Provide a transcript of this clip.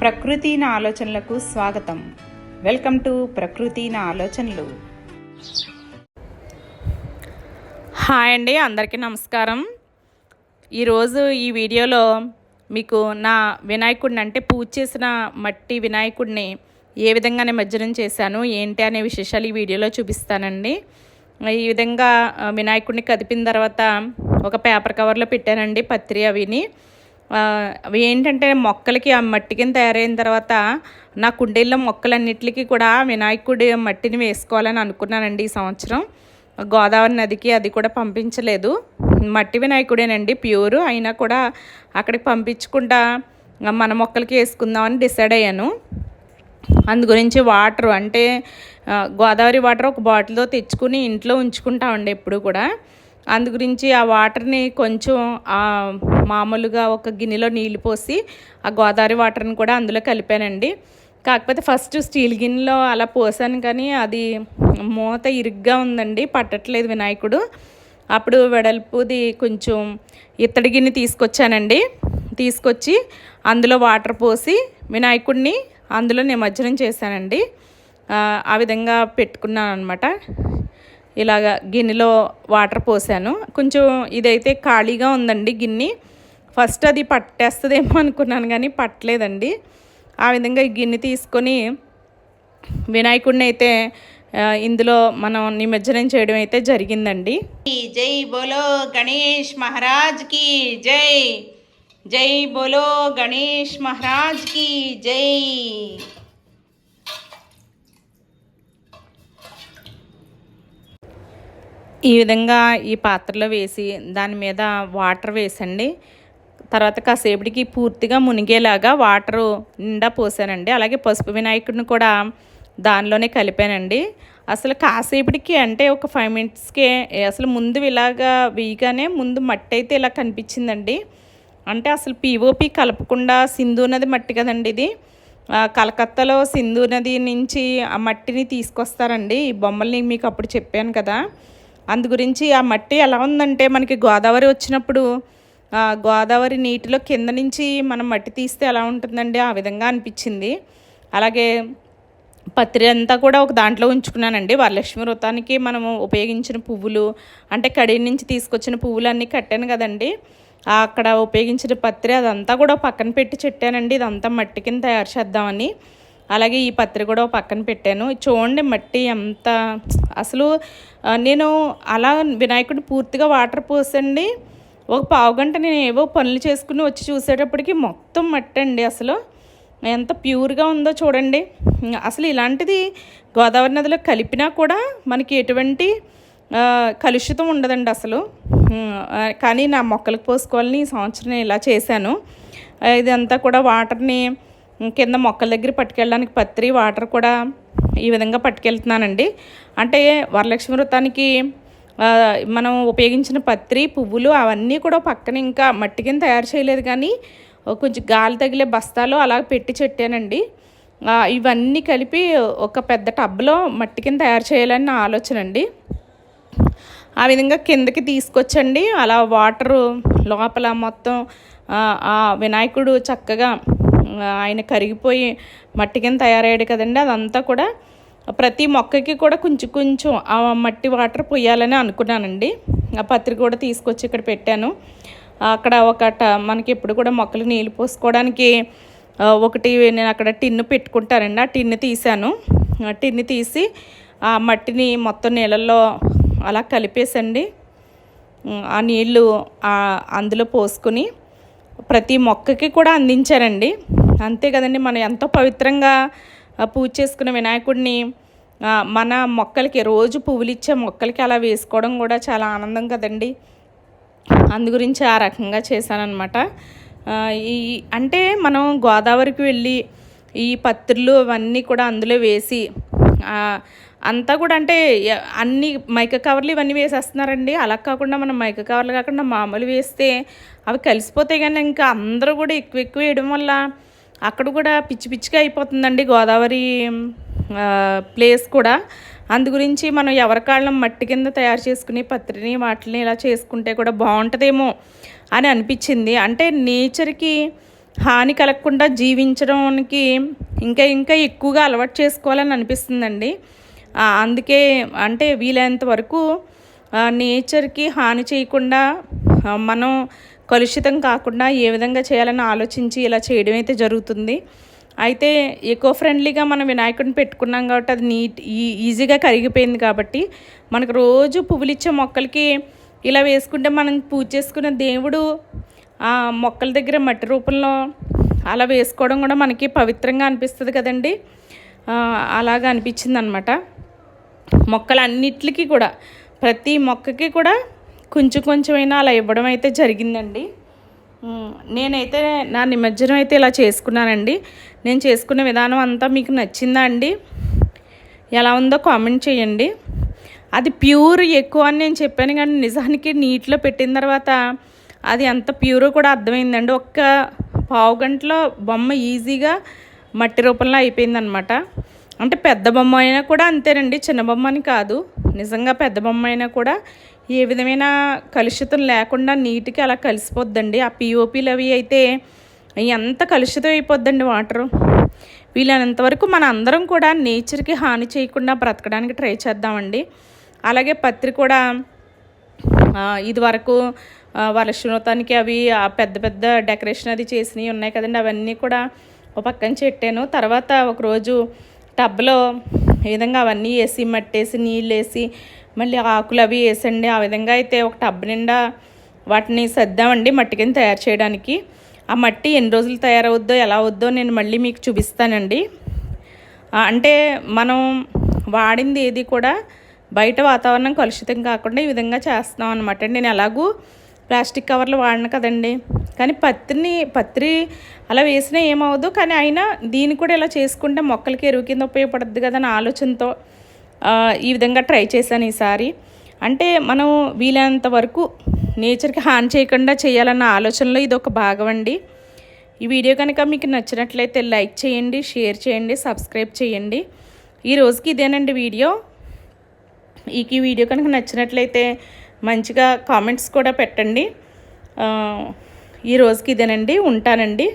ప్రకృతి నా ఆలోచనలకు స్వాగతం. వెల్కమ్ టు ప్రకృతి నా ఆలోచనలు. హాయ్ అండి అందరికీ నమస్కారం. ఈరోజు ఈ వీడియోలో మీకు నా వినాయకుడిని అంటే పూజ చేసిన మట్టి వినాయకుడిని ఏ విధంగా నిమజ్జనం చేశాను ఏంటి అనే విశేషాలు ఈ వీడియోలో చూపిస్తానండి. ఈ విధంగా వినాయకుడిని కదిపిన తర్వాత ఒక పేపర్ కవర్లో పెట్టానండి పత్రి అవిని. అవి ఏంటంటే మొక్కలకి ఆ మట్టి కింద తయారైన తర్వాత నా కుండీల్లో మొక్కలన్నిటికీ కూడా వినాయకుడి మట్టిని వేసుకోవాలని అనుకున్నానండి ఈ సంవత్సరం. గోదావరి నదికి అది కూడా పంపించలేదు. మట్టి వినాయకుడేనండి ప్యూర్. అయినా కూడా అక్కడికి పంపించకుండా మన మొక్కలకి వేసుకుందామని డిసైడ్ అయ్యాను. అందు గురించి వాటర్ అంటే గోదావరి వాటర్ ఒక బాటిల్తో తెచ్చుకుని ఇంట్లో ఉంచుకుంటామండి ఎప్పుడు కూడా. అందు గురించి ఆ వాటర్ని కొంచెం మామూలుగా ఒక గిన్నెలో నీళ్ళు పోసి ఆ గోదావరి వాటర్ని కూడా అందులో కలిపానండి. కాకపోతే ఫస్ట్ స్టీల్ గిన్నెలో అలా పోసాను కానీ అది మూత ఇరుగ్గా ఉందండి పట్టట్లేదు వినాయకుడు. అప్పుడు వెడల్పుది కొంచెం ఇత్తడి గిన్నె తీసుకొచ్చానండి. తీసుకొచ్చి అందులో వాటర్ పోసి వినాయకుడిని అందులో నిమజ్జనం చేశానండి. ఆ విధంగా పెట్టుకున్నాను అనమాట ఇలాగ గిన్నెలో వాటర్ పోసాను. కొంచెం ఇదైతే ఖాళీగా ఉందండి గిన్నె. ఫస్ట్ అది పట్టేస్తుందేమో అనుకున్నాను కానీ పట్టలేదండి. ఆ విధంగా ఈ గిన్నె తీసుకొని వినాయకుడిని అయితే ఇందులో మనం నిమజ్జనం చేయడం అయితే జరిగిందండి. జై బోలో గణేష్ మహారాజ్కి జై. జై బోలో గణేష్ మహారాజ్కి జై. ఈ విధంగా ఈ పాత్రలో వేసి దాని మీద వాటర్ వేసండి. తర్వాత కాసేపటికి పూర్తిగా మునిగేలాగా వాటరు నిండా పోసానండి. అలాగే పసుపు వినాయకుడిని కూడా దానిలోనే కలిపానండి. అసలు కాసేపటికి అంటే ఒక ఫైవ్ మినిట్స్కే అసలు ముందు ఇలాగా వేయగానే ముందు మట్టి అయితే ఇలా కనిపించిందండి. అంటే అసలు పీఓపి కలపకుండా సింధు నది మట్టి కదండి ఇది. కలకత్తాలో సింధు నది నుంచి ఆ మట్టిని తీసుకొస్తారండి. ఈ బొమ్మల్ని మీకు అప్పుడు చెప్పాను కదా. అందు గురించి ఆ మట్టి ఎలా ఉందంటే మనకి గోదావరి వచ్చినప్పుడు గోదావరి నీటిలో కింద నుంచి మనం మట్టి తీస్తే ఎలా ఉంటుందండి? ఆ విధంగా అనిపించింది. అలాగే పత్రి అంతా కూడా ఒక దాంట్లో ఉంచుకున్నానండి. వరలక్ష్మి వ్రతానికి మనము ఉపయోగించిన పువ్వులు అంటే కడి నుంచి తీసుకొచ్చిన పువ్వులు అన్నీ కట్టాను కదండి. అక్కడ ఉపయోగించిన పత్రి అదంతా కూడా పక్కన పెట్టి చెట్టానండి. ఇదంతా మట్టి కింద తయారు చేద్దామని. అలాగే ఈ పత్రి కూడా పక్కన పెట్టాను. చూడండి మట్టి ఎంత అసలు నేను అలా వినాయకుడు పూర్తిగా వాటర్ పోసండి. ఒక పావు గంట నేను ఏవో పనులు చేసుకుని వచ్చి చూసేటప్పటికి మొత్తం మట్టి అండి అసలు. ఎంత ప్యూర్గా ఉందో చూడండి. అసలు ఇలాంటిది గోదావరి నదిలో కలిపినా కూడా మనకి ఎటువంటి కలుషితం ఉండదండి అసలు. కానీ నా మొక్కలకు పోసుకోవాలని ఈ సంవత్సరం ఇలా చేశాను. ఇదంతా కూడా వాటర్ని కింద మొక్కల దగ్గర పట్టుకెళ్ళడానికి పత్రి వాటర్ కూడా ఈ విధంగా పట్టుకెళ్తున్నానండి. అంటే వరలక్ష్మి వ్రతానికి మనం ఉపయోగించిన పత్రి పువ్వులు అవన్నీ కూడా పక్కన ఇంకా మట్టి కింద తయారు చేయలేదు కానీ కొంచెం గాలి తగిలే బస్తాలో అలా పెట్టి చెట్టానండి. ఇవన్నీ కలిపి ఒక పెద్ద టబ్లో మట్టి కింద తయారు చేయాలని నా ఆలోచన అండి ఆ విధంగా కిందకి తీసుకొచ్చండి. అలా వాటరు లోపల మొత్తం ఆ, వినాయకుడు చక్కగా ఆయన కరిగిపోయి మట్టి కింద తయారయ్యాడు కదండి. అదంతా కూడా ప్రతి మొక్కకి కూడా కొంచెం కొంచెం ఆ మట్టి వాటర్ పోయాలని అనుకున్నానండి. ఆ పత్రిక కూడా తీసుకొచ్చి ఇక్కడ పెట్టాను. అక్కడ ఒక ట- మనకి ఎప్పుడు కూడా మొక్కలు నీళ్ళు పోసుకోవడానికి ఒకటి నేను అక్కడ టిన్ను పెట్టుకుంటానండి. ఆ టిన్ను తీశాను. ఆ టిన్ను తీసి ఆ మట్టిని మొత్తం నీళ్ళల్లో అలా కలిపేసండి. ఆ నీళ్ళు అందులో పోసుకుని ప్రతి మొక్కకి కూడా అందించారండి. అంతే కదండి మనం ఎంతో పవిత్రంగా పూజ చేసుకున్న వినాయకుడిని మన మొక్కలకి రోజు పువ్వులు ఇచ్చే మొక్కలకి అలా వేసుకోవడం కూడా చాలా ఆనందం కదండి. అందు గురించి ఆ రకంగా చేశానమాట ఈ అంటే మనం గోదావరికి వెళ్ళి ఈ పత్రులు అవన్నీ కూడా అందులో వేసి అంతా కూడా అంటే అన్ని మైక కవర్లు ఇవన్నీ వేసేస్తున్నారండి. అలా కాకుండా మనం మైక కవర్లు కాకుండా మామూలు వేస్తే అవి కలిసిపోతే కానీ ఇంకా అందరూ కూడా ఎక్కువ ఎక్కువ వేయడం వల్ల అక్కడ కూడా పిచ్చి పిచ్చిగా అయిపోతుందండి గోదావరి ప్లేస్ కూడా. అందు గురించి మనం ఎవరి కాళ్ళం మట్టి కింద తయారు చేసుకుని పత్రిని వాటిని ఇలా చేసుకుంటే కూడా బాగుంటుందేమో అని అనిపించింది. అంటే నేచర్కి హాని కలగకుండా జీవించడానికి ఇంకా ఇంకా ఎక్కువగా అలవాటు చేసుకోవాలని అనిపిస్తుందండి. అందుకే అంటే వీలైనంత వరకు నేచర్కి హాని చేయకుండా మనం కలుషితం కాకుండా ఏ విధంగా చేయాలని ఆలోచించి ఇలా చేయడం అయితే జరుగుతుంది. అయితే ఎకో ఫ్రెండ్లీగా మనం వినాయకుడిని పెట్టుకున్నాం కాబట్టి అది నీట్ ఈ- ఈజీగా కరిగిపోయింది కాబట్టి మనకు రోజు పువ్వులు ఇచ్చే మొక్కలకి ఇలా వేసుకుంటే మనం పూజ చేసుకునే దేవుడు ఆ మొక్కల దగ్గర మట్టి రూపంలో అలా వేసుకోవడం కూడా మనకి పవిత్రంగా అనిపిస్తుంది కదండి. అలాగా అనిపించింది అనమాట మొక్కలన్నిటికీ కూడా ప్రతి మొక్కకి కూడా కొంచెం కొంచెమైనా అలా ఇవ్వడం అయితే జరిగిందండి. నేనైతే నా నిమజ్జనం అయితే ఇలా చేసుకున్నానండి. నేను చేసుకున్న విధానం అంతా మీకు నచ్చిందా అండి? ఎలా ఉందో కామెంట్ చేయండి. అది ప్యూర్ ఎక్కువ అని నేను చెప్పాను కానీ నిజానికి నీటిలో పెట్టిన తర్వాత అది ఎంత ప్యూరో కూడా అర్థమైందండి. ఒక్క పావు గంటలో బొమ్మ ఈజీగా మట్టి రూపంలో అయిపోయిందనమాట అంటే పెద్ద బొమ్మ అయినా కూడా అంతేనండి చిన్న బొమ్మ అని కాదు. నిజంగా పెద్ద బొమ్మ అయినా కూడా ఏ విధమైన కలుషితం లేకుండా నీటికి అలా కలిసిపోద్దండి. ఆ పిఓపిలు అవి అయితే ఎంత కలుషితం అయిపోద్దండి వాటరు. వీలైనంత వరకు మన అందరం కూడా నేచర్కి హాని చేయకుండా బ్రతకడానికి ట్రై చేద్దామండి. అలాగే పత్రి కూడా ఇదివరకు ఇది వరకు అవి ఆ పెద్ద పెద్ద డెకరేషన్ అది చేసినవి ఉన్నాయి కదండి. అవన్నీ కూడా ఒక పక్కన చెట్టాను. తర్వాత ఒకరోజు టబ్లో ఈ విధంగా అవన్నీ వేసి మట్టేసి నీళ్ళు వేసి మళ్ళీ ఆకులు అవి వేసండి. ఆ విధంగా అయితే ఒక టబ్ నిండా వాటిని సర్దామండి మట్టి కింద తయారు చేయడానికి. ఆ మట్టి ఎన్ని రోజులు తయారవుద్దో ఎలా అవుద్దో నేను మళ్ళీ మీకు చూపిస్తానండి. అంటే మనం వాడింది ఏది కూడా బయట వాతావరణం కలుషితం కాకుండా ఈ విధంగా చేస్తున్నాం అనమాట నేను ఎలాగూ ప్లాస్టిక్ కవర్లు వాడిన కదండి. కానీ పత్రిని పత్రి అలా వేసినా ఏమవదు కానీ అయినా దీన్ని కూడా ఇలా చేసుకుంటే మొక్కలకి ఎరువు కింద ఉపయోగపడుద్ది కదా అనే ఆలోచనతో ఈ విధంగా ట్రై చేశాను ఈసారి. అంటే మనం వీలైనంత వరకు నేచర్కి హాని చేయకుండా చేయాలన్న ఆలోచనలో ఇది ఒక భాగం అండి. ఈ వీడియో కనుక మీకు నచ్చినట్లయితే లైక్ చేయండి షేర్ చేయండి సబ్స్క్రైబ్ చేయండి. ఈ రోజుకి ఇదేనండి వీడియో. ఈ వీడియో కనుక నచ్చినట్లయితే మంచిగా కామెంట్స్ కూడా పెట్టండి. ఈ రోజుకి ఇదేనండి. ఉంటానండి.